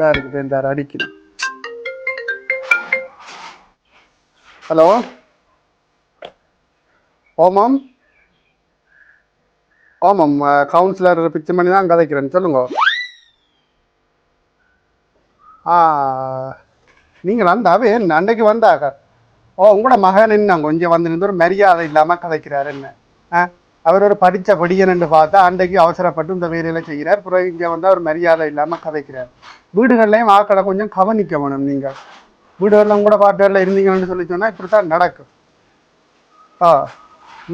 இதாக இருக்குது இந்த அடிக்குது. ஹலோ? ஓமாம் ஆமாம் கவுன்சிலர் பிக்சர் பண்ணி தான் கதைக்கிறேன் சொல்லுங்க. ஆ நீங்கள் வந்தாவே அன்னைக்கு வந்தாங்க ஓ உங்களோட மகன் என்ன கொஞ்சம் வந்து நின்று ஒரு மரியாதை இல்லாமல் கதைக்கிறார் என்ன? ஆ? அவர் ஒரு படித்த படியன்னு பார்த்தா அன்றைக்கு அவசரப்பட்டு இந்த வேலையில செய்கிறார். பிறகு இங்கே வந்து அவர் மரியாதை இல்லாமல் கதைக்கிறார். வீடுகள்லையும் ஆக்களை கொஞ்சம் கவனிக்க வேணும் நீங்கள் வீடுகளில் கூட பாட்டுகளில் இருந்தீங்கன்னு சொல்லி சொன்னால் இப்படி தான் நடக்கும். ஆ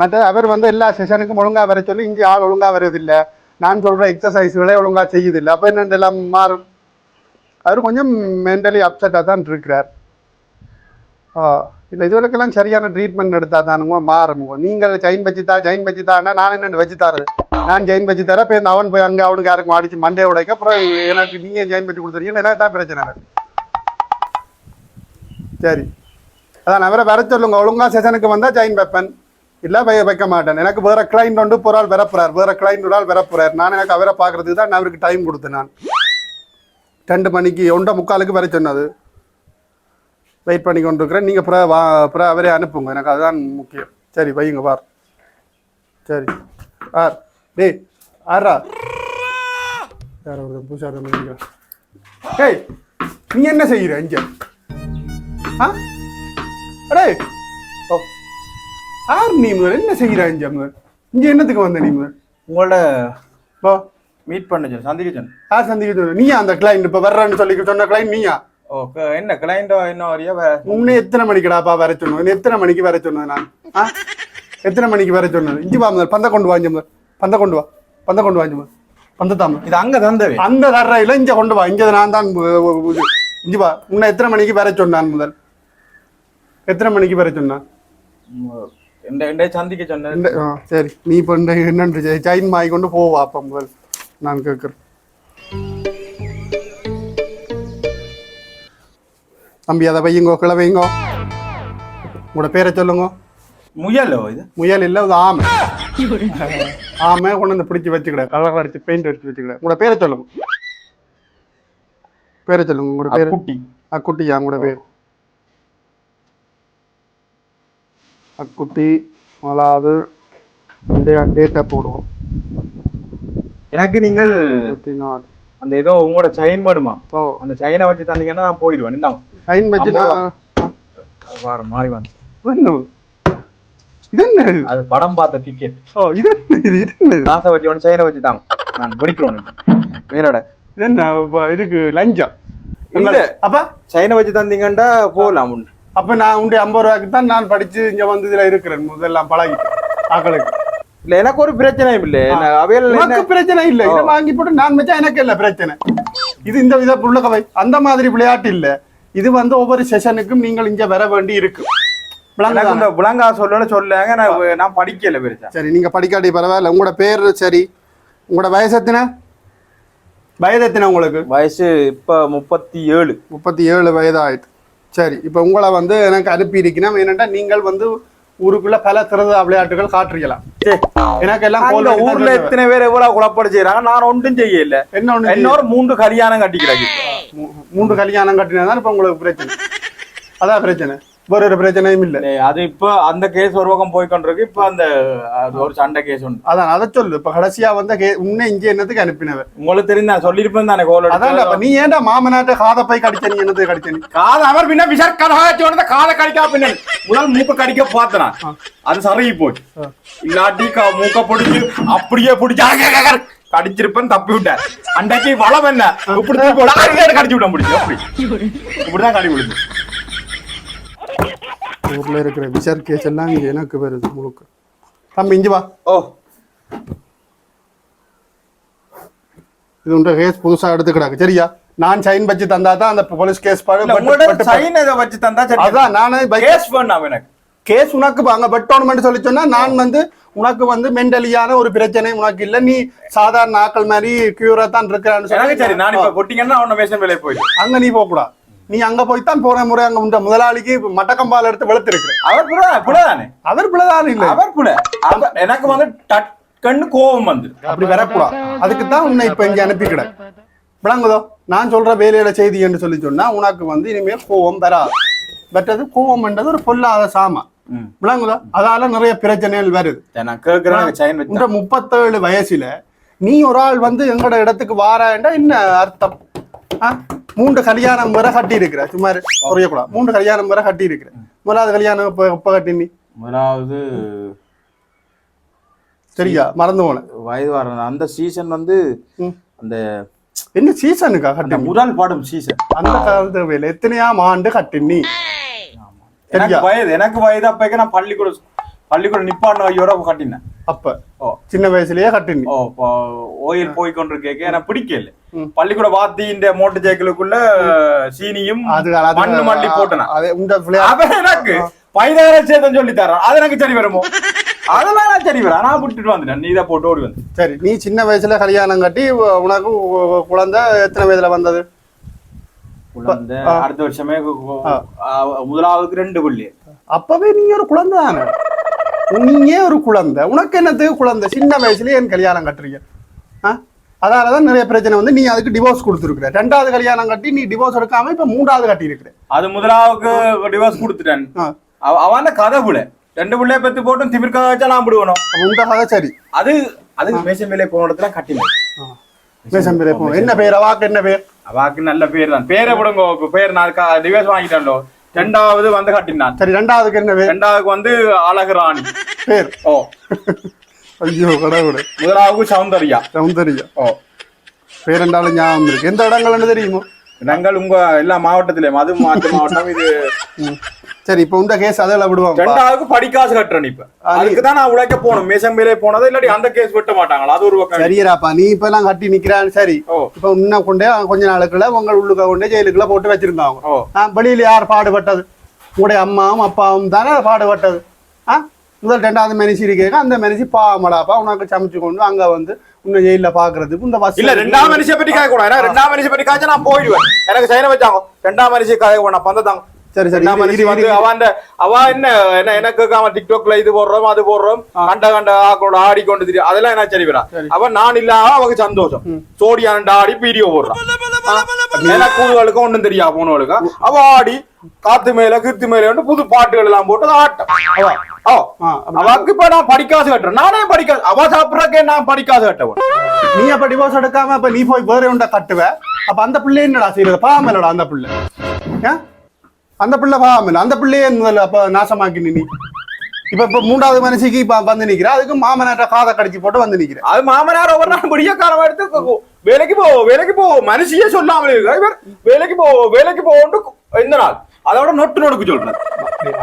மற்ற அவர் வந்து எல்லா செஷனுக்கும் ஒழுங்காக வர சொல்லி இங்கே ஆள் ஒழுங்காக வரதில்லை நான் சொல்கிற எக்ஸசைஸ்களே ஒழுங்காக செய்யுதில்லை அப்போ என்ன மாறும்? அவர் கொஞ்சம் மென்டலி அப்செட்டாக தான் இருக்கிறார். இல்லை இதுவரைக்கெல்லாம் சரியான ட்ரீட்மெண்ட் எடுத்தால் தானுங்க மாறுங்க நீங்கள் ஜெயின் வச்சு தா ஜெயின் வச்சு தானா நான் என்ன வச்சு தரது? நான் ஜெயின் வச்சு தரேன் இப்போ அவன் போய் அங்கே அவனுக்கு யாருக்கும் அடிச்சு மண்டே உடைக்க அப்புறம் எனக்கு நீங்கள் ஜெயின் வச்சு கொடுத்துருக்கீங்க எனக்கு தான் பிரச்சனை எனக்கு. சரி. அதான் அவரை வர சொல்லுங்க ஒழுங்காக செஷனுக்கு வந்தால் ஜெயின் வைப்பேன். இல்லை வை வைக்க மாட்டேன். எனக்கு வேற கிளைண்ட் ஒன்று ஒரு ஆள் வரப்புறார். வேற கிளைண்ட் ஒரு ஆள் வரப்புறார். நான் எனக்கு அவரை பார்க்கறதுக்கு தான் நான் அவருக்கு டைம் கொடுத்தேன் நான். ரெண்டு மணிக்கு ஒன்றை முக்காலுக்கு வர சொன்னது. வெயிட் பண்ணி கொண்டு இருக்கிறேன் நீங்கள் அப்புறம் வா அப்புறம் அவரே அனுப்புங்க. எனக்கு அதுதான் முக்கியம். சரி வையுங்க வார் சரி. ஆர் டேய் ஆரா யார் ஒரு புதுசாக டேய் நீ என்ன செய்கிற இங்கே? ஆ? அடே ஓ. ஆர் நீ முதல் என்ன செய்கிற இங்கே முதல்? இங்கே என்னத்துக்கு வந்த நீ முதல் உங்களோட ஓ மீட் பண்ண சொல்லு சந்திக்க சொல்லு யார் சந்திக்க சொன்ன? நீயா அந்த கிளைண்ட் இப்போ வர்றேன்னு சொல்லி சொன்ன கிளைண்ட் நீயா? ஓ க- என்ன கிளைண்டோ என்ன வரையா உன்னை எத்தனை மணிக்குடாப்பா வர உன்னை எத்தனை மணிக்கு வர சொன்னது நான்? எத்தனை மணிக்கு வர சொன்னது? இஞ்சி முதல் பந்த கொண்டு வாங்க முதல் பந்த கொண்டு வா பந்த கொண்டு வாங்க முதல் பந்த தாம. இது அங்க தந்தவே அந்த தர்றையில் இங்க கொண்டு வா இங்க நான் தான். இஞ்சி வா. உன்னை எத்தனை மணிக்கு வர சொன்னான் முதல்? எத்தனை மணிக்கு வர சொன்னான்? சந்திக்க சொன்ன இந்த ஆ, சரி. நீ இப்போ இந்த என்னன்று சைன் மாய் கொண்டு போவா அப்போ முதல். நான் கேட்குறேன் தம்பி அதை வையுங்கோ கிளை வையுங்கோ உங்களோட பேரை சொல்லுங்க. முயலோ இது? முயல் இல்லை அது ஆமை. ஆமை கொண்டு வந்து பிடிச்சி வச்சுக்கிட கலர் அடிச்சு பெயிண்ட் அடிச்சு வச்சுக்கிட. உங்களோட பேரை சொல்லுங்க. பேரை சொல்லுங்க உங்களோட பேர். குட்டி அக்குட்டியா உங்களோட பேர்? அக்குட்டி முதலாவது டேட்டா போடுவோம். எனக்கு நீங்கள் அந்த ஏதோ உங்களோட செயின் வேணுமா? அந்த செயினை வச்சு தந்தீங்கன்னா நான் போயிடுவேன். இந்தாங்க சைன் நான் வார மாறி என்ன இது என்ன? அது படம் பார்த்த டிக்கெட் ஓ இது இது இது என்ன? காசை வச்சு ஒன்று செயினை வச்சு தாங்க நான் வெடிக்கிறோம் வேறோட இது என்ன இதுக்கு லஞ்சம். இல்ல. அப்ப? செயினை வச்சு தந்தீங்கன்னா போகலாம் உண்டு. அப்ப நான் உண்டு ஐம்பது ரூபாய்க்கு தான் நான் படிச்சு இங்க வந்து இதுல இருக்கிறேன். முதல்லாம் பழகி ஆக்களுக்கு. இல்ல எனக்கு ஒரு பிரச்சனையும் இல்ல. அவையில் என்ன உனக்கு பிரச்சனை இல்ல. இதை வாங்கி போட்டு நான் வச்சா எனக்கு இல்ல பிரச்சனை? இது இந்த வித உள்ள கவை அந்த மாதிரி விளையாட்டு இல்ல. இது வந்து ஒவ்வொரு செஷனுக்கும் நீங்கள் இங்க வர வேண்டி இருக்கு. விளங்குதா? எனக்கு இந்த விளங்கா சொல்லணும்னு சொல்லாங்க நான் நான் படிக்கல பெருசா. சரி நீங்க படிக்காட்டி பரவாயில்ல. உங்களோட பேர் சரி. உங்களோட வயசு எத்தனை? வயது எத்தனை உங்களுக்கு? வயசு இப்ப முப்பத்தி ஏழு முப்பத்தி ஏழு வயது ஆயிட்டு சரி இப்போ உங்களை வந்து எனக்கு அனுப்பி இருக்கணும். என்னட்டா நீங்கள் வந்து ஊருக்குள்ள பல திறந்த விளையாட்டுகள் காட்டுறீங்களா எனக்கு எல்லாம் ஊர்ல எத்தனை பேர் எவ்வளவு குழப்படி செய்யறாங்க நான் ஒன்றும் செய்யல. என்ன ஒண்ணு இன்னொரு மூன்று கல்யாணம் கட்டிக்கிறாங்க மூன்று கல்யாணம் கட்டினா தான் இப்போ உங்களுக்கு பிரச்சனை. அதான் பிரச்சனை. வேற ஒரு பிரச்சனையும் இல்லை. அது இப்ப அந்த கேஸ் ஒரு பக்கம் போய் கொண்டிருக்கு இப்ப அந்த அது ஒரு சண்டை கேஸ் உண்டு அதான் அதை சொல்லு. இப்போ கடைசியா வந்த கே உன்னை இங்கே என்னத்துக்கு அனுப்பினவ உங்களுக்கு தெரியும் நான் சொல்லியிருப்பேன் தானே கோல் அதான் அப்ப நீ ஏன்டா மாமனாட்ட காதை போய் கடிச்ச நீ என்னத்துக்கு கடிச்ச நீ? காது அவர் பின்ன விஷர் வந்த காதை கடிக்கா பின்ன. முதல் மூக்க கடிக்க பார்த்தனா. அது சருகி போச்சு. இல்லாட்டி க- மூக்க பிடிச்சு அப்படியே பிடிச்சு அக, அக, அக, கடிச்சிருப்பேன் தப்பி விட்டேன் அன்றைக்கு வளம் என்ன இப்படி போட, கடிச்சு விட முடியும் அப்படி இப்படிதான் கடி விடுது ஊர்ல இருக்கிற விஷர் கேஸ் எல்லாம் இங்க எனக்கு வருது முழுக்க. தம்பி இஞ்சி வா. ஓ. இது உண்ட கேஸ் புதுசா எடுத்துக்கிறாங்க சரியா? நான் சைன் வச்சு தந்தா தான் அந்த போலீஸ் கேஸ் உங்களோட சைன் இதை வச்சு தந்தா சரி அதான் நானே கேஸ் வேண்டாம் எனக்கு. கேஸ் உனக்கு அங்க பெட் டோர்னமெண்ட் சொல்லி சொன்னா நான் வந்து உனக்கு வந்து மென்டலியான ஒரு பிரச்சனை உனக்கு இல்ல. நீ சாதாரண ஆக்கள் மாதிரி கியூரா தான் இருக்கிறான்னு எனக்கு சரி நான் சொல்லி இப்ப கொட்டிங்கன்னா அவன பேச வேலையை போயிடும் அங்க நீ போக கூடாது நீ அங்க போய் தான் போற முறை அங்க உண்ட முதலாளிக்கு மட்டக்கம்பால் எடுத்து வெளுத்திருக்கிற அவர் புல புலதானே அவர் பிள்ளைதான் இல்ல. அவர் புல. எனக்கு வந்து டக்குன்னு கோபம் வந்து. அப்படி வரக்கூடாது அதுக்கு தான் உன்னை இப்ப இங்க அனுப்பிக்கிறேன் விளங்குதோ? நான் சொல்ற வேலையில செய்தி என்று சொல்லி சொன்னா உனக்கு வந்து இனிமேல் கோவம் வராது. மற்றது கோவம்ன்றது ஒரு பொல்லாத சாமா ம். விளங்குதோ? அதால நிறைய பிரச்சனைகள் வருது. இந்த முப்பத்தேழு வயசுல நீ ஒரு ஆள் வந்து எங்கட இடத்துக்கு வாராண்டா என்ன அர்த்தம்? மூன்று கல்யாணம் வரை கட்டி இருக்கிற சும்மா குறையக்கூடாது மூன்று கல்யாணம் வரை கட்டி இருக்கிற முதலாவது கல்யாணம் இப்ப எப்ப கட்டி நீ முதலாவது சரியா மறந்து போனேன் வயது வர அந்த சீசன் வந்து. அந்த என்ன சீசனுக்கா கட்டி முதல் பாடும் சீசன் அந்த காலத்து எத்தனையாம் ஆண்டு கட்டி நீ சரியா எனக்கு வயது எனக்கு வயது அப்ப நான் பள்ளிக்கூடம் பள்ளிக்கூடம் நிப்பாண்ட வையோட கட்டினேன். அப்ப? ஓ. சின்ன வயசுலயே கட்டி நீ ஓ ஓயில் போய் கொண்டிருக்கேன் எனக்கு பிடிக்கல. பள்ளிக்கூட வாத்தி இந்த மோட்டர் சைக்கிளுக்குள்ள சீனியும் மண்ணு மல்லி போட்டனா? எனக்கு பைதார சேதம் சொல்லி தரான் அது எனக்கு சரி வருமோ? அதெல்லாம் நான் சரி வரா நான் விட்டுட்டு வந்துட்டேன். நீ தான் போட்டு ஓடி வந்து. சரி நீ சின்ன வயசுல கல்யாணம் கட்டி உனக்கு குழந்தை எத்தனை வயதுல வந்தது? குழந்தை. அடுத்த வருஷமே கு- கு- ஆ. ஆ, முதலாவதுக்கு ரெண்டு புள்ளி அப்பவே நீங்க ஒரு குழந்தை தானே? நீங்க ஒரு குழந்தை. உனக்கு என்னத்துக்கு குழந்தை? சின்ன வயசுலயே என் கல்யாணம் கட்டுறீங்க. ஆ? அதனாலதான் நிறைய பிரச்சனை வந்து நீ அதுக்கு டிவோர்ஸ் கொடுத்துருக்குற. ரெண்டாவது கல்யாணம் கட்டி நீ டிவோர்ஸ் எடுக்காம இப்ப மூன்றாவது கட்டி இருக்கிற அது முதலாவுக்கு டிவோர்ஸ் கொடுத்துட்டேன். அவ- அவன் கதை புள்ள ரெண்டு புள்ளைய பெத்து போட்டும் திமிர்க்க வச்சா நான் விடுவனும் உங்க கதை சரி. அது அது மேசம் மேலே போன இடத்துல கட்டினேன். பேசம் பேரே என்ன பேர்? அவாக்கு என்ன பேர்? அவாக்கு நல்ல பேர் தான் பேரை விடுங்க. பேர் நான் டிவோர்ஸ் வாங்கிட்டேன்டோ ரெண்டாவது வந்து கட்டினான். சரி ரெண்டாவதுக்கு என்ன பேர்? ரெண்டாவதுக்கு வந்து அழகு ராணி பேர்? ஓ. ஐயோ கடவுளே. முதலாவுக்கு சௌந்தர்யா. சௌந்தரியம் ஓ. பேர் ரெண்டாலும் ஞாபகம் இருக்கு. எந்த இடங்கள்னு தெரியுமோ? நாங்கள் உங்க எல்லா மாவட்டத்திலே மது மாவட்ட மாவட்டம் இது. சரி இப்போ இந்த கேஸ் அதில் விடுவோம் ரெண்டாவதுக்கு படிக்காசு கட்டுறேன் இப்ப. அதுக்கு தான் நான் உழைக்க போகணும். மேசம்பேலே போனது இல்லாட்டி அந்த கேஸ் வெட்ட மாட்டாங்களா? அது ஒரு பக்கம். சரியராப்பா நீ இப்ப எல்லாம் கட்டி நிக்கிறான் சரி. இப்ப இன்னும் கொண்டே கொஞ்ச நாளுக்குள்ள உங்கள் உள்ளுக்க கொண்டே ஜெயிலுக்குள்ள போட்டு வச்சிருந்தாங்க. ஆ, வெளியில யார் பாடுபட்டது? உங்களுடைய அம்மாவும் அப்பாவும் தானே பாடுபட்டது? ஆ? முதல் ரெண்டாவது மனுஷி இருக்கேங்க அந்த மனுஷி பாவமடாப்பா உனக்கு சமைச்சு கொண்டு அங்க வந்து உன்னை ஜெயில பாக்குறதுக்கு இந்த வசதி இல்ல ரெண்டாம் மனுஷிய பத்தி கேட்க கூடாது ரெண்டாம் மனுஷிய பத்தி காய்ச்சா நான் போயிடுவேன். எனக்கு சைன வச்சாங்க. ரெண்டாம் மனுஷிய கதை போன பந்ததாங்க சரி சரி. இரு, வந்து. அவன் அவ என்ன என்ன எனக்கு அவன் டிக்டாக்ல இது போடுறோம் அது போடுறோம். கண்ட கண்ட ஆக்களோட ஆடிக்கொண்டு தெரியும் அதெல்லாம் என்ன சரி. வரா. அவன் நான் இல்லாம அவனுக்கு சந்தோஷம். சோடியாண்ட ஆடி வீடியோ போடுறான் எனக்கு கூடுகளுக்கு ஒண்ணும் தெரியா போனவளுக்கு? அவ ஆடி காத்து மேல கீர்த்தி மேல வந்து புது பாட்டுகள் எல்லாம் போட்டு ஆட்டம். அவ அவ. அவக்கு இப்ப நான் படிக்காசு கட்டுறேன். நானே படிக்காது அவ சாப்பிடறக்கே நான் படிக்காசு கட்டவன். நீ அப்ப டிவோர்ஸ் எடுக்காம அப்ப நீ போய் வேற ஒன்றை கட்டுவ அப்ப அந்த பிள்ளை என்னடா செய்யறது? பாவம் இல்லடா அந்த பிள்ளை? அந்த பிள்ளை பாவாமல் அந்த பிள்ளையே முதல்ல அப்ப நாசமாக்கி நீ இப்ப இப்ப மூன்றாவது மனுஷிக்கு இப்ப வந்து நிக்கிறா. அதுக்கு மாமனார்ட்ட காதை கடிச்சு போட்டு வந்து நிக்கிறேன் அது மாமனார் ஒவ்வொரு நாள் பிடிக்காரமா எடுத்து வேலைக்கு போ வேலைக்கு போ. மனுஷியே சொல்லாமல். இவர் வேலைக்கு போ வேலைக்கு போன்னு இந்த நாள். அதோட நொட்டு நொடுக்கு சொல்றேன்.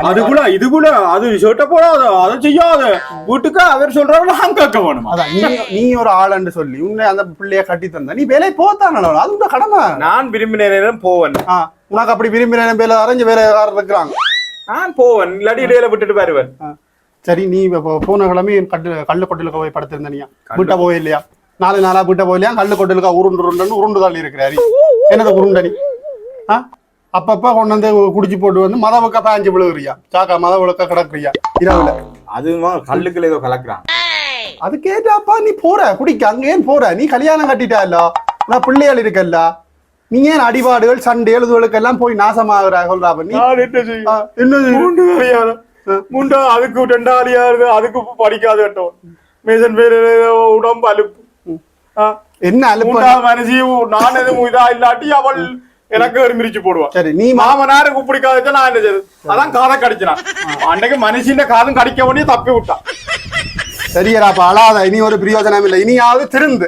அது கூட இது கூட அது ஷர்ட்ட போடாத அதை செய்யாத. வீட்டுக்கு அவர் சொல்றாரு நான் கேட்க வேணுமா? அதான் நீ நீ ஒரு ஆளுன்னு சொல்லி உன்னை அந்த பிள்ளைய கட்டி தந்தா. நீ வேலை போத்தானே அது உங்க கடமை. நான் விரும்பின நேரம் போவேன் உனக்கு அப்படி விரும்பின வேலை அரைஞ்சு வேலைக்காரர் இருக்கிறாங்க நான் போவேன். இல்லாட்டி இடையில விட்டுட்டு வருவேன். சரி நீ போன கிழமை கட்டு கல்லு கொட்டிலுக்க போய் படுத்திருந்த நீயா? வீட்டை போய் இல்லையா? நாலு நாளா வீட்டை போயிலையா கல்லு கொட்டிலுக்கா உருண்டு உருண்டுன்னு உருண்டு தள்ளி இருக்கிறாரு என்னது உருண்டனி ஆ? அப்பப்ப கொண்டு வந்து குடிச்சு போட்டு வந்து மத பக்க பாஞ்சு விழுகுறியா? சாக்கா மத விளக்க கிடக்குறியா? இரவுல. அதுமா கல்லுக்குள்ள ஏதோ கலக்குறான். அது கேட்டாப்பா நீ போற குடிக்க. அங்க ஏன் போற? நீ கல்யாணம் கட்டிட்டால நான் பிள்ளைகள் இருக்கல்ல நீ ஏன் அடிபாடுகள் சண்டை எழுதுகளுக்கெல்லாம் போய் நாசமாகறா? சொல்றா நீ என்ன மூண்டு அதுக்கு ரெண்டாளியா இருக்கு அதுக்கு படிக்காது கட்டும் மேசன் பேரு உடம்பு அலுப்பு. ஆ. என்ன அலுப்பு? மனுஷி நான் எதுவும் இதா இல்லாட்டி அவள் எனக்கு ஒரு மிரிச்சு போடுவான். சரி நீ மா- மாமனாருக்கு பிடிக்காத நான் என்ன செய்யுது அதான் காதை கடிச்சினான் அன்னைக்கு மனுஷின் காதும் கடிக்க வேண்டிய தப்பி விட்டான். சரியராப்பா அழாத இனி ஒரு பிரயோஜனம் இல்லை. இனியாவது திருந்து.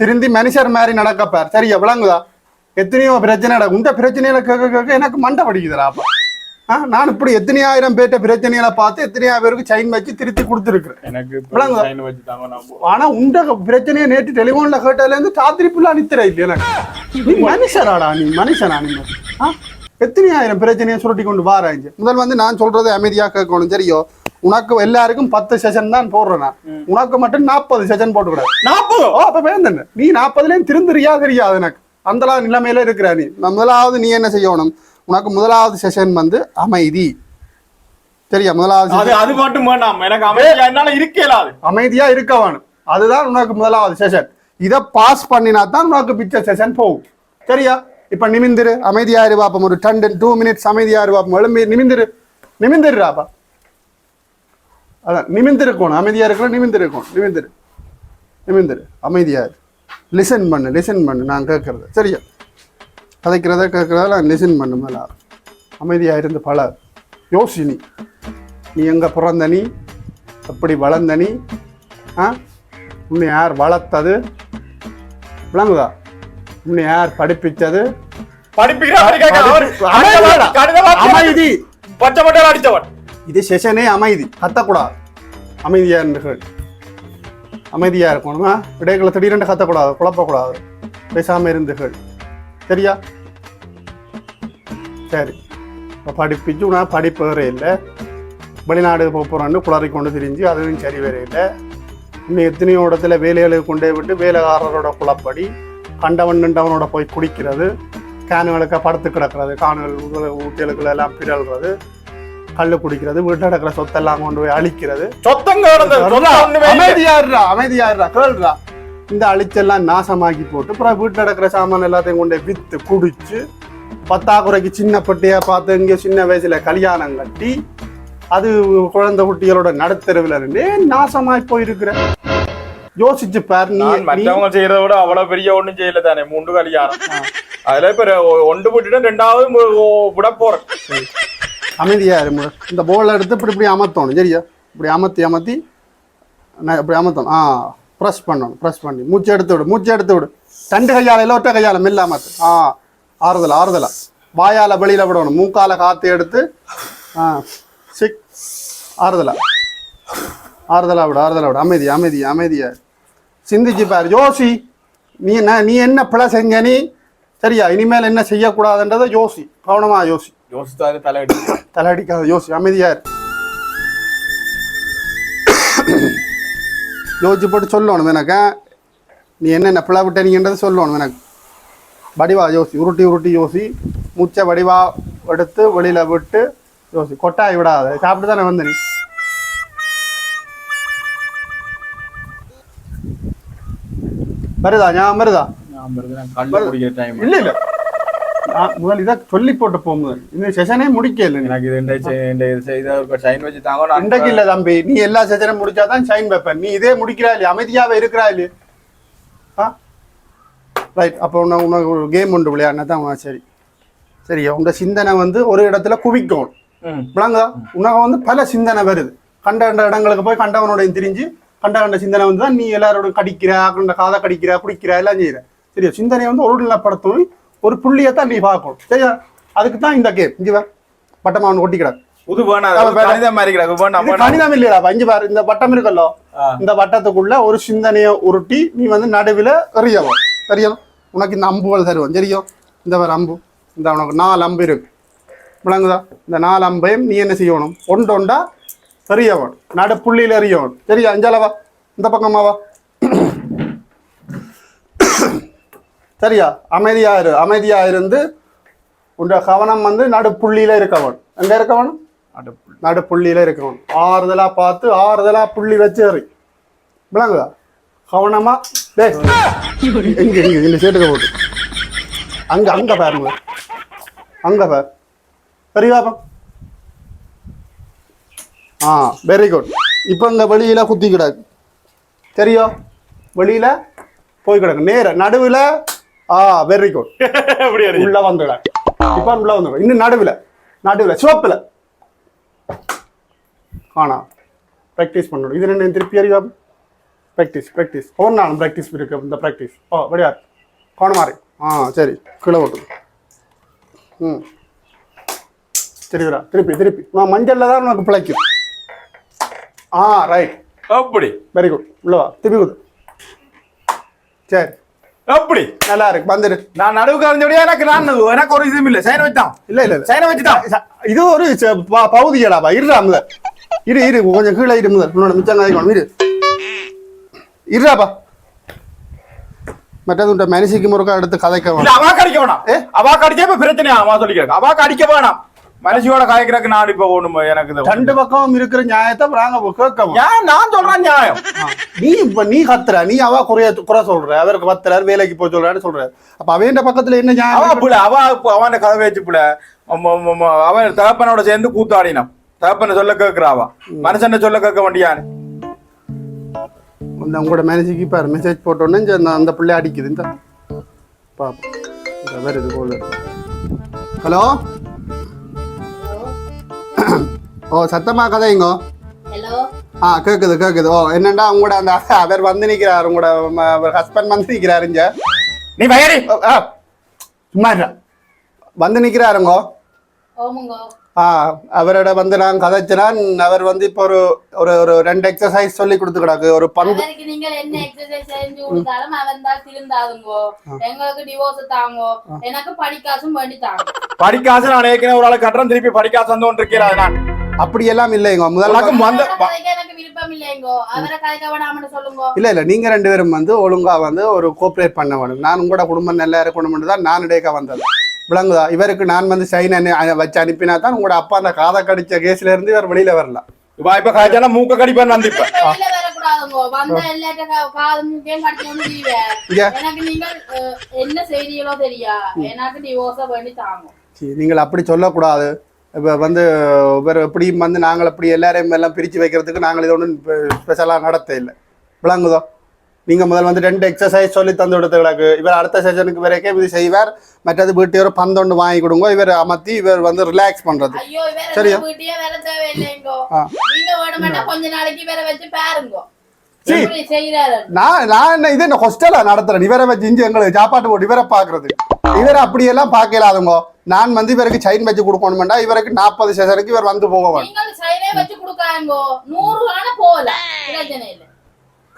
திருந்தி மனுஷர் மாதிரி நடக்கப்பார் சரியா விளங்குதா? எத்தனையோ பிரச்சனை இந்த பிரச்சனையில கேட்க கேட்க எனக்கு மண்டை படிக்குதுடாப்பா ஆ நான் இப்படி எத்தனையாயிரம் பேர்ட்ட பிரச்சனைகளை பார்த்து எத்தனையாயிரம் பேருக்கு சைன் வச்சு திருத்தி கொடுத்துருக்குறேன். எனக்கு ஆனா உண்ட பிரச்சனையை நேற்று டெலிஃபோன்ல கேட்டதுல இருந்து ராத்திரி ஃபுல்லா நித்திர இல்லை எனக்கு. நீ மனுஷராடா நீ மனுஷனா நீ? ஆ? எத்தனையாயிரம் பிரச்சனையை சுருட்டி கொண்டு வாராங்க முதல் வந்து நான் சொல்றது அமைதியா கேட்கணும் சரியோ? உனக்கு எல்லாருக்கும் பத்து செஷன் தான் போடுறேன் நான். உனக்கு மட்டும் நாற்பது செஷன் போட்டுக்கூடாது நாற்பது ஓ அப்ப வேந்தன் நீ நாற்பதுலயும் திருந்துறியா தெரியாது எனக்கு. அந்த நிலைமையில இருக்கிற நீ. முதலாவது நீ என்ன செய்யணும்? உனக்கு முதலாவது செஷன் வந்து அமைதி. சரியா முதலாவது அது மட்டும் வேண்டாம். எனக்கு அமைதியா என்னால இருக்கலாது அமைதியா இருக்க வேணும். அதுதான் உனக்கு முதலாவது செஷன் இதை பாஸ் பண்ணினா தான் உனக்கு பிக்சர் செஷன் போகும். சரியா இப்ப நிமிந்திரு அமைதியாரு பாப்போம். ஒரு டென் டூ மினிட்ஸ் அமைதியாரு பாப்போம். எழும்பி நிமிந்திரு. நிமிந்திருப்பா அதான் நிமிந்திருக்கணும் அமைதியா இருக்கணும் நிமிந்திருக்கணும் நிமிந்திரு. நிமிந்திரு. அமைதியாரு லிசன் பண்ணு லிசன் பண்ணு. நான் கேட்கறது சரியா? கதைக்கிறத கேட்கறத லிசன் பண்ணு மேல. அமைதியா இருந்து பல. யோசினி நீ. எங்க பிறந்த நீ? எப்படி வளர்ந்த நீ? ஆ? உன்னை யார் வளர்த்தது? விளங்குதா? உன்னை யார் வார்த்தை அமைதி இது செஷனே அமைதி. கத்தக்கூடாது. அமைதியா இருந்துகள் அமைதியா இருக்கணுமா? இடைகளை திடீரென்று கத்தக்கூடாது குழப்பக்கூடாது. பேசாம இருந்துகள் சரியா? சரி. இப்போ படிப்பிச்சு நான் படிப்பு வேற இல்லை. வெளிநாடு போக போகிறான்னு குளறி கொண்டு திரிஞ்சு அதுவும் சரி வேற இல்லை. இன்னும் எத்தனையோ இடத்துல வேலைகளுக்கு கொண்டே விட்டு வேலைக்காரரோட குளப்படி கண்டவன் நின்றவனோட போய் குடிக்கிறது கேனுகளுக்கு படுத்து கிடக்கிறது காணுகள் ஊட்டியலுக்குள்ள எல்லாம் பிறல்றது கள்ளு குடிக்கிறது வீட்டில் நடக்கிற சொத்தெல்லாம் கொண்டு போய் அழிக்கிறது. இல்லை. அமைதியாடுறா அமைதியாடுறா கேள்றா இந்த அழிச்செல்லாம் நாசமாக்கி போட்டு அப்புறம் வீட்டில் நடக்கிற சாமான் எல்லாத்தையும் கொண்டு வித்து குடிச்சு பத்தாக்குறைக்கு சின்ன பட்டியா பார்த்து இங்கே சின்ன வயசுல கல்யாணம் கட்டி அது குழந்தை குட்டிகளோட நடுத்தருவில் இருந்து நாசமாய் போயிருக்கிற. யோசிச்சு பாரு நீ மற்றவங்க செய்யறத விட அவ்வளவு பெரிய ஒண்ணும் செய்யல தானே மூன்று கல்யாணம். அதுல இப்ப ஒன்று விட்டுட்டு ரெண்டாவது விட போறேன். அமைதியா இரு. இந்த போல எடுத்து இப்படி இப்படி அமர்த்தணும் சரியா? இப்படி அமர்த்தி அமர்த்தி இப்படி அமர்த்தணும். ஆ. ப்ரெஸ் பண்ணணும் ப்ரெஸ் பண்ணி. மூச்சு எடுத்து விடு மூச்சு எடுத்து விடு. ரெண்டு கையால இல்லை ஒற்றை கையால மெல்ல அமர்த்து. ஆ ஆறுதல் ஆறுதலா. வாயால வெளியில விடணும். மூக்கால காத்து எடுத்து ஆ சிக். ஆறுதலா? ஆறுதலா விடு ஆறுதலா விடு. அமைதி அமைதி அமைதியா. சிந்திச்சு பாரு. யோசி நீ என்ன நீ என்ன பிழை செஞ்ச நீ? சரியா இனிமேல் என்ன செய்யக்கூடாதுன்றதை யோசி கவனமா யோசி யோசித்தாரு தலையடி தலையடிக்காத யோசி அமைதியா இரு. யோசிச்சு போட்டு சொல்லணும் எனக்கு. நீ என்னென்ன பிள்ளை விட்ட நீங்கன்றது சொல்லணும் எனக்கு. வடிவா யோசி உருட்டி உருட்டி யோசி முச்ச வடிவா எடுத்து வெளியில விட்டு யோசி. கொட்டாய் விடாத சாப்பிட்டு தானே வந்து நீ. வருதா? ஞாபகம் வருதா? குடிக்கிற டைம் இல்ல. முதல் இதை சொல்லி போட்டு போகும்போது இந்த செஷனே முடிக்கல எனக்கு இது சைன் வச்சு தாங்க இன்றைக்கு இல்ல தம்பி. நீ எல்லா செஷனும் முடிச்சாதான் ஷைன் வைப்பேன் நீ இதே முடிக்கிறா இல்லையா? அமைதியாவே இருக்கிறா இல்லையா? ஆ? ரைட் அப்போ உன்னை உனக்கு ஒரு கேம் உண்டு விளையாடினா தான் சரி. சரியா உங்க சிந்தனை வந்து ஒரு இடத்துல குவிக்கும் ம். விளங்குதா? உனக்கு வந்து பல சிந்தனை வருது. கண்ட கண்ட இடங்களுக்கு போய் கண்டவனோடையும் திரிஞ்சு கண்ட கண்ட சிந்தனை வந்து தான் நீ எல்லாரோட கடிக்கிற கண்ட காதை கடிக்கிற குடிக்கிற எல்லாம் செய்யற சரியா சிந்தனையை வந்து ஒரு நிலப்படுத்தும் ஒரு புள்ளியை தான் நீ பார்க்கணும். சரியா? அதுக்கு தான் இந்த கேம் இங்கே பட்டமா அவன் புது மாதிரி கிடக்கு. வேணாம். கணிதம் இல்லையா இங்க பாரு. இந்த வட்டம் இருக்கல்லோ. இந்த வட்டத்துக்குள்ள ஒரு சிந்தனையை உருட்டி நீ வந்து நடுவில் எறியவும் எறியணும் உனக்கு இந்த அம்புகள் தருவோம் சரியும் இந்த ஒரு அம்பு. இந்த உனக்கு நாலு அம்பு இருக்கு. விளங்குதா? இந்த நாலு அம்பையும் நீ என்ன செய்யணும்? ஒன்று ஒண்டா எறியவன் நடு புள்ளியில் எறியவன் சரியா அஞ்சாலவா இந்த பக்கமாவா சரியா? அமைதியா இரு. அமைதியா இருந்து உன்ற கவனம் வந்து நடு புள்ளியில இருக்கவன். எங்க இருக்கவன்? அடுப்பு. நடுப்புள்ளியில இருக்கணும் ஆறுதலா பார்த்து ஆறுதலா புள்ளி வச்சு எறி விளங்குதா? கவனமா டேய் எங்க எங்க இந்த சேட்டுக்க போட்டு. அங்க அங்க பாருங்க. அங்க பார். சரி பாப்பா ஆ வெரி குட் இப்போ இந்த வெளியில குத்தி கிடக்கு. சரியோ? வெளியில போய் கிடக்கு. நேர நடுவுல ஆ வெரி குட்? உள்ள வந்துட. இப்ப உள்ள வந்துடும் இன்னும் நடுவுல நடுவுல சிவப்புல. காணா. ப்ராக்டிஸ் பண்ணணும். இது ரெண்டு திருப்பி அறிவா ப்ராக்டிஸ் ப்ராக்டிஸ் ஒரு நாள் ப்ராக்டிஸ் இருக்கு. இந்த ப்ராக்டிஸ் ஓ வடியா கோணமாரி. ஆ சரி. கீழே ஓட்டு. ம். சரி வரா திருப்பி திருப்பி. நான் மஞ்சள்ல தான் உனக்கு பிழைக்கும். ஆ ரைட் அப்படி. வெரி குட் உள்ள வா திருப்பி குது சரி. அப்படி. நல்லா இருக்கு வந்துடு நான் நடுவுக்கு அறிஞ்சபடியா எனக்கு நான் எனக்கு ஒரு இதுவும் இல்ல. சைன வச்சான் இல்ல இல்ல சைன வச்சுட்டான். ச- இது ஒரு ச- ப- பகுதியடாப்பா இருடா முதல். இரு இரு கொஞ்சம் கீழே இரு முதல். உன்னோட மிச்சம் காய்க்கணும் இரு. இருடாப்பா. மற்றது உண்ட மனுஷிக்கு முறுக்கா எடுத்து கதைக்க வேணும். அவா கடிக்க வேணாம்? அவா கடிக்க இப்ப பிரச்சனை அவா சொல்லிக்கிறாங்க அவா கடிக்க வேணாம். மனுஷியோட கதைக்கிறதுக்கு நான் இப்ப ஒண்ணுமே எனக்கு ரெண்டு பக்கம் இருக்கிற நியாயத்தை நாங்க கேட்க ஏன் நான் சொல்றேன் நியாயம்? நீ இப்ப நீ கத்துற நீ அவ குறைய குறை சொல்ற அவருக்கு பத்துறாரு வேலைக்கு போய் சொல்றாரு சொல்றாரு அப்ப அவன் பக்கத்துல என்ன அவ நியாயம் புள்ள அவ இப்ப அவன கதை வச்சு புள்ள. அவன் தகப்பனோட சேர்ந்து கூத்தாடினான். தகப்பனை சொல்ல கேக்குறாவா மனுஷன் சொல்ல கேட்க வேண்டியான்னு உங்களோட மேனேஜுக்கு பாரு மெசேஜ் போட்டோன்னே அந்த- பிள்ளை அடிக்குது இந்த இந்த வருது போல ஹலோ? ஓ சத்தமா கதைங்கோ? ஹலோ ஆ கேக்குது கேக்குது. ஓ என்னண்டா உங்களோட அந்த அவர் வந்து நிக்கிறாரு உங்களோட ஹஸ்பண்ட் வந்து நிக்கிறாரு இங்க? நீ வயரி சும்மா. வந்து நிக்கிறாருங்கோ? ஆ அவரோட வந்து நான் கதைச்சினான். அவர் வந்து இப்போ ஒரு ஒரு ஒரு ரெண்டு எக்ஸசைஸ் சொல்லி கொடுத்துக்கிறாங்க ஒரு பந்து அவருக்கு நீங்கள் என்ன எக்ஸசைஸ் செஞ்சு கொடுத்தாலும் அவன் தான் திருந்தாதுங்கோ எங்களுக்கு டிவோர்ஸ் தாங்கோ. எனக்கு படிக்காசும் வேண்டி தாங்க படிக்காசு நான் ஏற்கனவே ஒரு ஆளை கட்டுறேன். திருப்பி படிக்காசு வந்து ஒன்று இருக்கிறார் நான் அப்படியெல்லாம் இல்லைங்க. முதல்ல வந்த இல்ல இல்ல நீங்க ரெண்டு பேரும் வந்து ஒழுங்கா வந்து ஒரு கோஆப்ரேட் பண்ண வேணும் நான் உங்களோட குடும்பம் நல்லா இருக்கணும்னு தான் நான் இடையக்க வந்தது. விளங்குதா? இவருக்கு நான் வந்து சைன் வச்சு அனுப்பினா தான் உங்களோட அப்பா அந்த காதை கடிச்ச கேஸ்ல இருந்து இவர் வெளியில வரலாம். இப்ப இப்ப காய்ச்சாலும் மூக்க கடிப்பேன் வந்து இப்ப. நீங்கள் அப்படி சொல்லக்கூடாது. இப்போ வந்து இவர் எப்படியும் வந்து நாங்கள் அப்படி எல்லாரையும் எல்லாம் பிரித்து வைக்கிறதுக்கு நாங்கள் இது ஒன்றும் ஸ்பெஷலாக நடத்த இல்லை. விளங்குதோ? நீங்கள் முதல் வந்து ரெண்டு எக்ஸசைஸ் சொல்லி தந்து கொடுத்து கிடக்கு. இவர் அடுத்த செஷனுக்கு வரைக்கும் இது செய்வார். மற்றது வீட்டையோட பந்தொண்டு வாங்கி கொடுங்க. இவர் அமர்த்தி இவர் வந்து ரிலாக்ஸ் பண்ணுறது வேற சரியா? வேற வேற நான் நான் என்ன இது என்ன ஹாஸ்டலா நடத்துறேன்? இவரை வச்சு இஞ்சி எங்களுக்கு சாப்பாட்டு போட்டு இவரை பார்க்கறது இவரை அப்படியெல்லாம் பார்க்கலாதுங்க. நான் வந்து இவருக்கு சைன் வச்சு கொடுக்கணுமெண்டா இவருக்கு நாற்பது செஷனுக்கு இவர் வந்து போக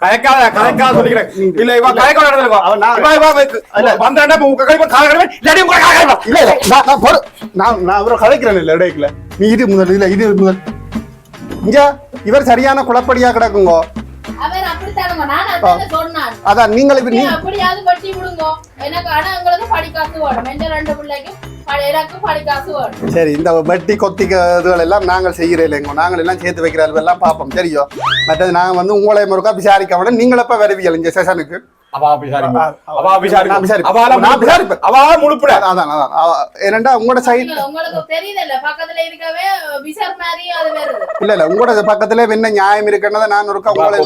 கயக்காத கயக்காத சொல்லிக்கிறேன். இல்ல இவ கயக்காத இடத்துல அவன் நான்- இல்ல. வந்தாண்டா கால கடிப்பேன் இல்லாட்டி உங்களை கால கடிப்பேன் இல்ல இல்ல. நான் நான் நான் நான் அவரை கலைக்கிறேன் இல்ல இடையில நீ இது முதல் இல்ல இது முதல். இங்க இவர் சரியான குழப்படியா கிடக்குங்கோ. அதான் நீங்கள் இப்ப நீ நீ அப்படியாவது பட்டி விடுங்கோ. எனக்கு ஆனா எங்களுக்கு படிக்காசு வேணும். எந்த ரெண்டு பிள்ளைக்கும் ப- எனக்கு படிக்காசு வேணும். சரி இந்த வட்டி கொத்திக்க இதுகள் எல்லாம் நாங்கள் செய்கிறே இல்லைங்கோ. நாங்கள் எல்லாம் சேர்த்து வைக்கிற எல்லாம் பார்ப்போம். சரியோ? மற்றது நாங்கள் வந்து உங்களை முறுக்கா விசாரிக்க வேணும். நீங்கள் எப்ப வருவீங்க செஷனுக்கு உங்களோட சைட் இல்ல இல்ல உங்களோட பக்கத்துல என்ன நியாயம் இருக்குன்றதை நான் உங்களை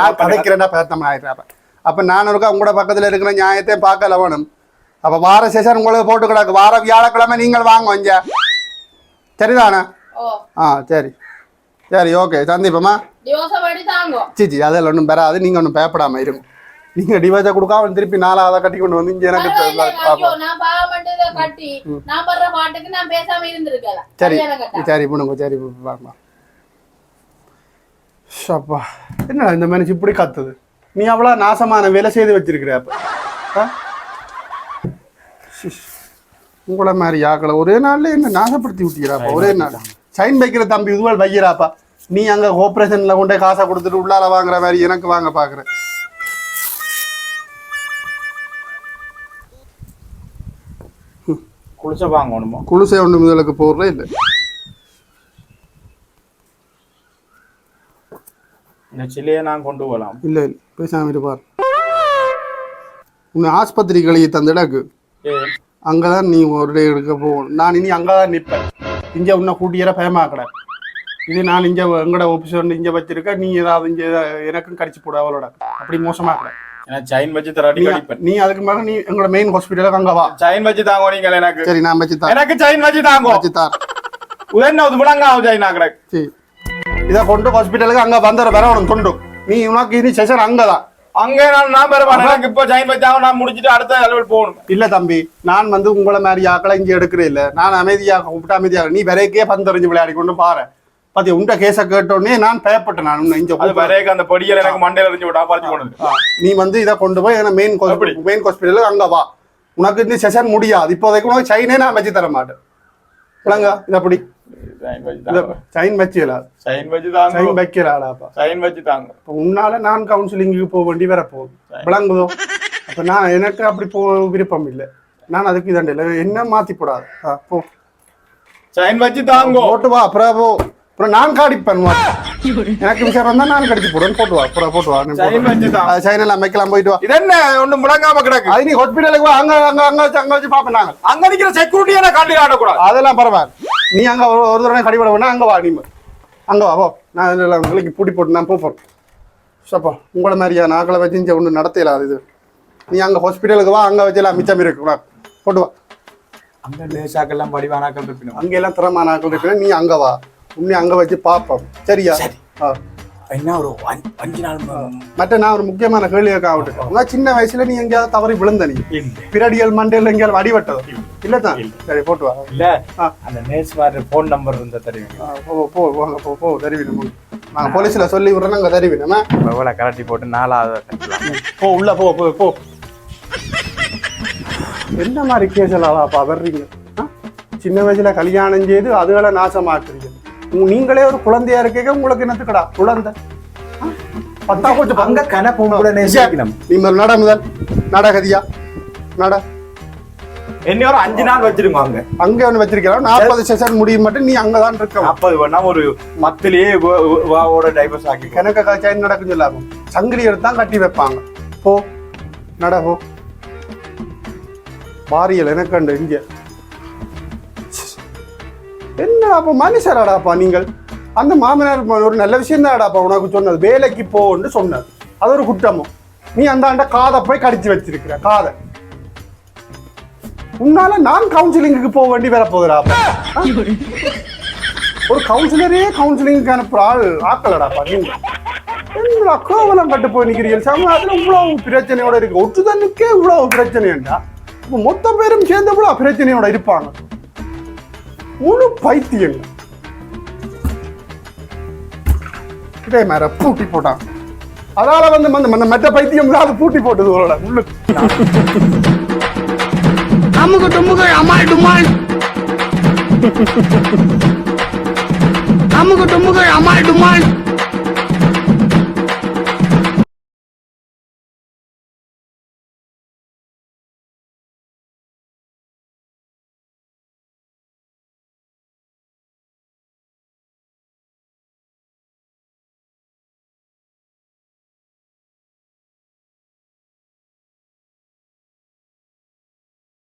நான் கதைக்கிறேன்னா பேர்த்தம் ஆயிடுறேன் அப்ப. நான் உங்களோட பக்கத்துல இருக்கிற நியாயத்தை பார்க்கல வேணும் அப்ப வார சேஷன் உங்களுக்கு போட்டு கிடக்கு. வார வியாழக்கிழமை நீங்கள் வாங்க இங்க சரிதானே ஓ. ஆ சரி. சரி ஓகே. தாங்கோ. சிச்சி அதெல்லாம் ஒன்றும் பெறாது. நீங்க ஒன்றும் பயப்படாம இருங்க. நீங்க டிவைஸை கொடுக்காம திருப்பி நாலாவதா கட்டி கொண்டு வந்து இங்க எனக்கு கட்டி நான் பாட்டுக்கு நான் பேசாம சரி. சரி பண்ணுங்க சரி வாங்க ஷப்பா என்ன இந்த மனுஷன் இப்படி கத்துது? நீ அவ்வளோ நாசமான வேலை செய்து வச்சிருக்கிற அப்ப. உங்கள மாதிரி ஆக்களை ஒரே நாள்ல என்ன நாசப்படுத்தி விட்டீராப்பா? ஒரே நாள். சைன் வைக்கிற தம்பி இதுவாள் வைக்கிறாப்பா நீ அங்க கோஆபரேஷன்ல கொண்டே காசை கொடுத்துட்டு உள்ளால வாங்குற மாதிரி எனக்கு வாங்க பாக்குற. குளிச்ச வாங்கணுமோ குளிசை ஒன்று முதலுக்கு போடுறே இல்லை இந்த சிலையை நான் கொண்டு போகலாம் இல்லை இல்லை பேசாம இருப்பார் உன்னை ஆஸ்பத்திரி கழுகி தந்திடக்கு ஏ அங்கதான் நீ ஒரு எடுக்க போகணும் நான் இனி அங்கதான் நிற்பேன் இங்க உன்னை கூட்டியற பயமாக்கட இது நான் இங்க எங்கட ஆஃபீஸ் வந்து இங்க வச்சிருக்க நீ ஏதாவது இங்க எனக்கும் கடிச்சு போட அவளோட அப்படி மோசமாக்கட செயின் வச்சு தராட்டி நீ அதுக்கு மேல நீ எங்களோட மெயின் ஹாஸ்பிட்டலுக்கு அங்க வா. செயின் வச்சு தாங்க நீங்கள் எனக்கு. சரி நான் வச்சு தான். எனக்கு செயின் வச்சு தாங்க வச்சு தான். உதஎன்ன அது முழங்க ஆகும் செயின் ஆகிறேன் சரி. இதை கொண்டு ஹாஸ்பிட்டலுக்கு அங்க வந்துட வரணும் கொண்டு. நீ உனக்கு இனி செஷன் அங்கதான் அங்கே நான் நான் எனக்கு இப்போ ஜாயின் வச்சாங்க நான் முடிச்சிட்டு அடுத்த லெவல் போகணும். இல்ல தம்பி நான் வந்து உங்களை மாதிரி ஆக்களை இங்க எடுக்கிறே இல்ல. நான் அமைதியாக கூப்பிட்டு அமைதியாக. நீ வரைக்கே பந்தறிஞ்சு விளையாடி கொண்டு பாரு. பாத்தி உண்ட கேஸ கேட்டோடனே நான் பயப்பட்டேன் நான் இங்க வரைக்கும் அந்த பொடியல் எனக்கு மண்டையில இருந்து விட்டா பறிச்சு போனது. நீ வந்து இதை கொண்டு போய் மெயின்? மெயின் ஹாஸ்பிட்டலுக்கு அங்க வா. உனக்கு இந்த செஷன் முடியாது. இப்போதைக்கு உனக்கு சைனே நான் வச்சு தர மாட்டேன். இல்லங்க இது அப்படி. சைன் வச்சிடலாம் செயின் வச்சு தாங்க. சைன் வைக்கிறாளாப்பா செயின் வச்சு தாங்க. இப்போ உன்னால நான் கவுன்சிலிங்க்கு போக வேண்டி வர போகுது. விளங்குதோ? அப்ப நான் எனக்கு அப்படி போ விருப்பம் இல்லை. நான் அதுக்கு இதாண்ட இல்லை. என்ன மாத்தி போடாது. போ. செயின் வச்சு தாங்கோ. போட்டு வா அப்புறம் போ. அப்புறம் நான் காடிப்பேன் வா எனக்கு விஷயம் வந்தா நான் கடிச்சு போடுவேன். போட்டு வா அப்புறம் போட்டு வா. நீ போட்டு செயின் வா. வச்சு தான் அது சைன் எல்லாம் வைக்கலாம் போயிட்டு வா. இது என்ன? ஒண்ணு முடங்காம கிடக்கு. அது நீ ஹாஸ்பிட்டலுக்கு அங்க அங்க அங்க வச்சு அங்க வச்சு பாப்பேன் நாங்க. அங்க நிக்கிற செக்யூரிட்டி என்ன காட்டி ஆடக்கூடாது. அதெல்லாம் பரவாயில்ல. நீ அங்க ஒரு ஒரு தடவை கடிபட வேணா அங்க வா நீ. அங்க வா போ. நான் உங்களுக்கு பூட்டி போட்டு நான் போறேன் சப்பா உங்களை மாதிரியா நாக்களை வச்சு இங்க ஒன்று நடத்தல இது. நீ அங்க ஹாஸ்பிட்டலுக்கு வா அங்க வச்செல்லாம் மிச்சம் இருக்கு வா. போட்டு வா. அங்க லேசாக்கெல்லாம் படிவானாக்கள் இருப்பினும் அங்க எல்லாம் திறமா நாக்கள் இருக்கு நீ அங்க வா. உன்னை அங்க வச்சு பாப்போம் சரியா? சரி. என்ன ஒரு அஞ்சு- நாள் மற்ற நான் ஒரு முக்கியமான கேள்வி கேட்க ஆகட்டும் உங்க சின்ன வயசுல நீ எங்கேயாவது தவறி விழுந்த நீ. பிரடியல் மண்டையில் எங்கேயாவது அடிபட்டது இல்ல. தான்? சரி போட்டு வா. இல்ல. அந்த நேஸ் மாதிரி போன் நம்பர் இருந்தா தெரியும் ஆ, போ போ வாங்க போ போ தெரிவிடும்? நாங்கள் போலீஸில் சொல்லி விட்றோம் நாங்கள் தெரிவிடமா? எவ்வளவு கரட்டி போட்டு நாலாவது போ உள்ள போ போ போ. என்ன மாதிரி கேசலாப்பா வர்றீங்க? ஆ? சின்ன வயசுல கல்யாணம் செய்து அதுகளை நாசமாக்குறீங்க. நீங்களே ஒரு குழந்தையா இருக்கீங்க உங்களுக்கு என்னத்துக்கடா? குழந்தை? பத்தா போச்சு அங்க கன நீ முதல் நட முதல். நட கதியா. நட. என்ன ஒரு அஞ்சு நாள் வச்சிருங்க அங்க. அங்க ஒன்று வச்சிருக்கிறோம். நாற்பது செஷன் முடியும் மட்டும் நீ அங்கதான் இருக்க. நாற்பது வேணா ஒரு மத்திலேயே வாவோட டைவர்ஸ் ஆக்கி கிணக்க காய்ச்சாய் நடக்கும் சொல்லாம. சங்கிலி எடுத்து தான் கட்டி வைப்பாங்க. போ. நட போ. வாரியல் எனக்கண்டு இங்க. என்னடாப்பா மனுஷராடாப்பா நீங்கள்? அந்த மாமனார் ஒரு நல்ல விஷயம் தான்டாப்பா உனக்கு சொன்னது. வேலைக்கு போன்னு சொன்னது. அது ஒரு குற்றமோ? நீ அந்த ஆண்ட காதை போய் கடிச்சு வச்சிருக்கிற காதை. உன்னால நான் கவுன்சிலிங்குக்கு போக வேண்டி வர போகுறாப்பா ஒரு கவுன்சிலரே கவுன்சிலிங்க்கு அனுப்புற ஆள் ஆக்கலடாப்பா நீங்க என்னடா கோவலம் கட்டு போய் நிக்கிறீங்க சமூகத்துல இவ்வளவு பிரச்சனையோட இருக்கு. ஒட்டுதனுக்கே இவ்வளவு பிரச்சனைண்டா இப்ப மொத்த பேரும் சேர்ந்து இவ்வளவு பிரச்சனையோட இருப்பாங்க. முழு பைத்தியங்க இதே மாதிரி பூட்டி போட்டான் அதால வந்து அந்த அந்த பைத்தியம் அது பூட்டி போட்டது உங்களோட முள்ளு அமுகு டுமுகு அமால் டுமால் அமுகு டுமுகு அமால் டுமால்